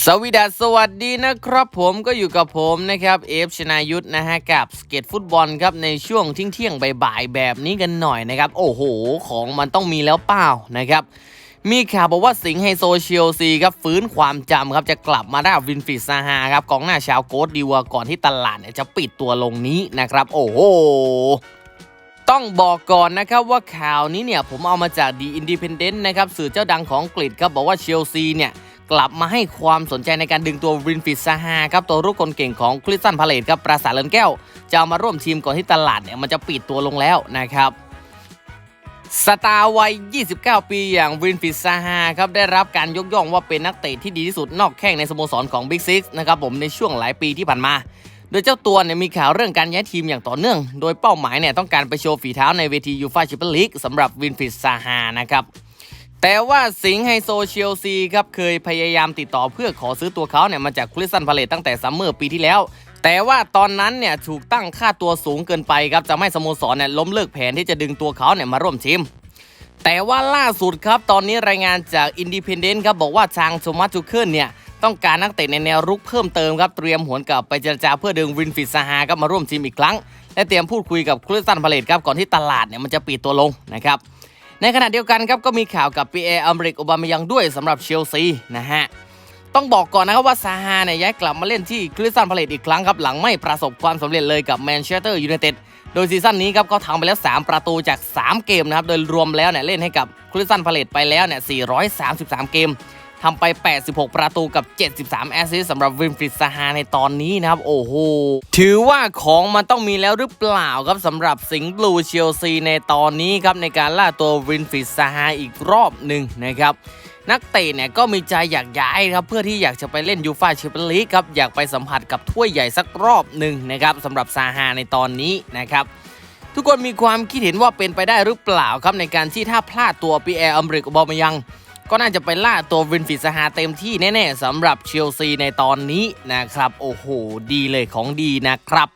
สวีดัสสวัสดีนะครับผมก็อยู่กับผมนะครับเอฟชนายุทธนะฮะกับสเก็ตฟุตบอลครับในช่วงเที่ยงเที่ยงบ่ายๆแบบนี้กันหน่อยนะครับ โอ้โห ของมันต้องมีแล้วเปล่านะครับ มีข่าวบอกว่าสิงห์ไฮโซเชียลซีครับฟื้นความจำครับจะกลับมาได้วินฟิตซาฮาครับกองหน้าชาวโกดดีวก่อนที่ตลาดจะปิดตัวลงนี้นะครับ โอ้โหต้องบอกก่อนนะครับว่าข่าวนี้เนี่ยผมเอามาจาก The Independent นะครับสื่อเจ้าดังของอังกฤษครับบอกว่าเชลซีเนี่ย กลับมาให้ความสนใจในการดึงตัววินฟิตซาฮาครับตัวรุกคนเก่งของคริสตันพาเลตครับปราสาทเลินแก้ว จะเอามาร่วมทีมก่อนที่ตลาดเนี่ยมันจะปิดตัวลงแล้วนะครับสตาร์วัย 29 ปีอย่างวินฟิตซาฮาครับได้รับการยกย่องว่าเป็นนักเตะที่ดีที่สุดนอกแข้งในสโมสรของ Big Six นะครับผมในช่วงหลายปีที่ผ่านมา โดยเจ้าตัวเนี่ยมีข่าวเรื่องการย้ายทีมอย่างต่อเนื่อง โดยเป้าหมายเนี่ยต้องการไปโชว์ฝีเท้าในเวทียูฟ่าแชมเปี้ยนลีกสำหรับวินฟิตซาฮานะครับ แต่ว่าสิงห์ไฮโซเชลซีครับเคยพยายามติดต่อเพื่อขอซื้อตัวเขาเนี่ยมาจากคริสตันพาเลตตั้งแต่ซัมเมอร์ปีที่แล้ว แต่ว่าตอนนั้นเนี่ยถูกตั้งค่าตัวสูงเกินไปครับจะไม่สโมสรเนี่ยล้มเลิกแผนที่จะดึงตัวเขาเนี่ยมาร่วมทีมแต่ว่าล่าสุดครับตอนนี้รายงานจากอินดี e พ d เดนต์ครับบอกว่าทางโทมัสจูเคิลเนี่ยต้องการนักเตะในแนวรุกเพิ่มเติมครับเตรียมหวนกลับไปเจรจาเพื่อดึงวินฟิตซาฮาครับมาร่วมทีมอีกครั้ง และเตรียมพูดคุยกับคริสตันพาเลตครับก่อนที่ตลาดเนี่ยมันจะปิดตัวลงนะครับ ในขณะเดียวกันครับก็มีข่าวกับปีเออเมริกอบามายังด้วยสำหรับเชลซีนะฮะต้องบอกก่อนนะครับว่าซาฮาเนี่ยย้ายกลับมาเล่นที่คริสตันพาเลตอีกครั้งครับหลังไม่ประสบความสำเร็จเลยกับแมนเชสเตอร์ยูไนเต็ดโดยซีซั่นนี้ครับเขาทำไปแล้ว 3 ประตูจาก 3 เกมนะครับโดยรวมแล้วเนี่ยเล่นให้กับคริสตันพาเลตไปแล้วเนี่ย433 เกม ทำไป 86 ประตูกับ 73 แอสซิสต์สำหรับวินฟริดซาฮาในตอนนี้นะครับ โอ้โห ถือว่าของมันต้องมีแล้วหรือเปล่าครับสำหรับสิงห์บลูเชลซีในตอนนี้ครับ ในการล่าตัววินฟริดซาฮาอีกรอบหนึ่งนะครับนักเตะเนี่ยก็มีใจอยากย้ายครับเพื่อที่อยากจะไปเล่นยูฟ่าแชมเปี้ยนลีกครับอยากไปสัมผัสกับถ้วยใหญ่สักรอบหนึ่งนะครับสำหรับซาฮาในตอนนี้นะครับทุกคนมีความคิดเห็นว่าเป็นไปได้หรือเปล่าครับในการที่ถ้าพลาดตัวปีแอร์อเมริกบอมายัง ก็น่าจะไปล่าตัววินฟิสฮาเต็มที่แน่ๆสำหรับเชลซีในตอนนี้นะครับ โอ้โห ดีเลยของดีนะครับ